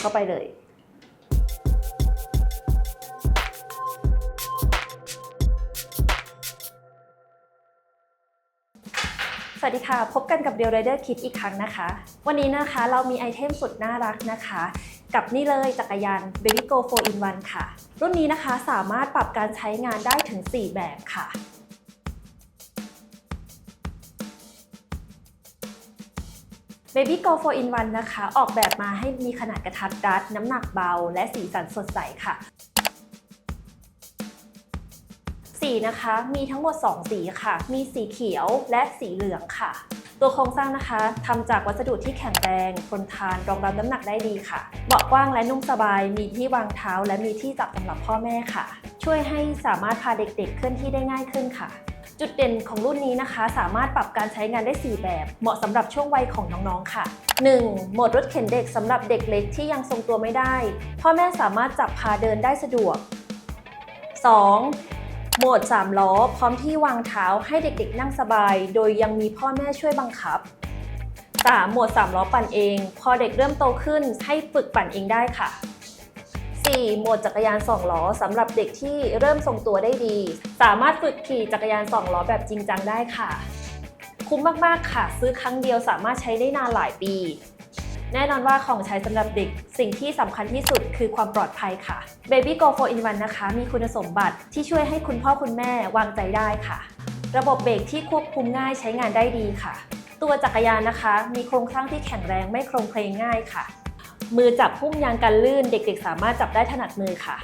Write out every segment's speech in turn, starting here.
เข้าไปเลยสวัสดีค่ะ พบกันกับ Real Rider Kit อีกครั้งนะคะ วันนี้นะคะเรามีไอเทมสุดน่ารักนะคะ กับนี่เลยจักรยาน Baby Go 4 in 1 ค่ะ รุ่นนี้นะคะสามารถปรับการใช้งานได้ถึง 4 แบบค่ะ Baby Go 4 in 1นะคะ ออกแบบมาให้มีขนาดกระทัดรัด น้ำหนักเบา และสีสันสดใสค่ะ สีนะคะ มีทั้งหมด 2 สีค่ะ มีสีเขียวและสีเหลืองค่ะ ตัวโครงสร้างนะคะทำจากวัสดุที่แข็งแรงทนทานรองรับน้ำหนักได้ดีค่ะ เบาะกว้างและนุ่มสบาย มีที่วางเท้า และมีที่จับสำหรับพ่อแม่ค่ะ ช่วยให้สามารถพาเด็กๆเคลื่อนที่ได้ง่ายขึ้นค่ะ จุดเด่นของรุ่นนี้นะคะ สามารถปรับการใช้งานได้ 4 แบบ เหมาะสำหรับช่วงวัยของน้องๆค่ะ 1. โหมดรถเข็นเด็กสำหรับเด็กเล็กที่ยังทรงตัวไม่ได้ พ่อแม่สามารถจับพาเดินได้สะดวก 2. โหมด 3 ล้อ พร้อมที่วางเท้าให้เด็กๆ นั่งสบาย โดยยังมีพ่อแม่ช่วยบังคับ 3. โหมด 3 ล้อปั่นเอง พอเด็กเริ่มโตขึ้นให้ฝึกปั่นเองได้ค่ะ 4. หมวดจักรยาน 2 ล้อสำหรับเด็กที่เริ่มทรงตัวได้ดี สามารถฝึกขี่จักรยาน 2 ล้อแบบจริงจังได้ค่ะ คุ้มมากๆค่ะ ซื้อครั้งเดียวสามารถใช้ได้นานหลายปี แน่นอนว่าของใช้สำหรับเด็กสิ่งที่สำคัญที่สุดคือความปลอดภัยค่ะ Baby Go 4 in 1นะคะ มีคุณสมบัติที่ช่วยให้คุณพ่อคุณแม่วางใจได้ค่ะ ระบบเบรกที่ควบคุมง่ายใช้งานได้ดีค่ะ ตัวจักรยานนะคะ มีโครงสร้างที่แข็งแรงไม่โครงเพลงง่ายค่ะ มือจับพุ่มยางกันลื่น เด็กๆ สามารถจับได้ถนัดมือค่ะ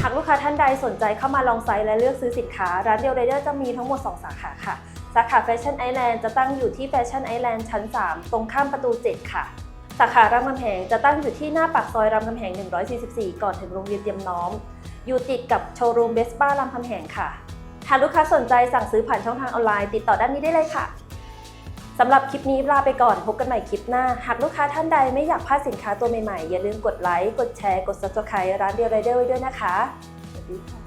หากลูกค้าท่านใดสนใจเข้ามาลองไซส์และเลือกซื้อสินค้า ร้านเดียวเรเดอร์จะมีทั้งหมด 2 สาขาค่ะ สาขา Fashion Island จะตั้งอยู่ที่ Fashion Island ชั้น 3 ตรงข้ามประตู 7 ค่ะ สาขารามคำแหงจะตั้งอยู่ที่หน้าปากซอยรามคำแหง 144 ก่อนถึงโรงเรียนเตรียมน้อม อยู่ติดกับโชว์รูมเบสป้ารามคำแหงค่ะหากลูกค้าสนใจสั่งซื้อผ่านช่องทางออนไลน์ ติดต่อด้านนี้ได้เลยค่ะ สำหรับคลิปนี้ลาไปก่อนพบกันใหม่คลิปหน้า หากลูกค้าท่านใดไม่อยากพลาดสินค้าตัวใหม่ๆ อย่าลืมกดไลค์ กดแชร์ กด subscribe ร้านเดียวไรเดอร์ไว้ด้วยนะคะ สวัสดีค่ะ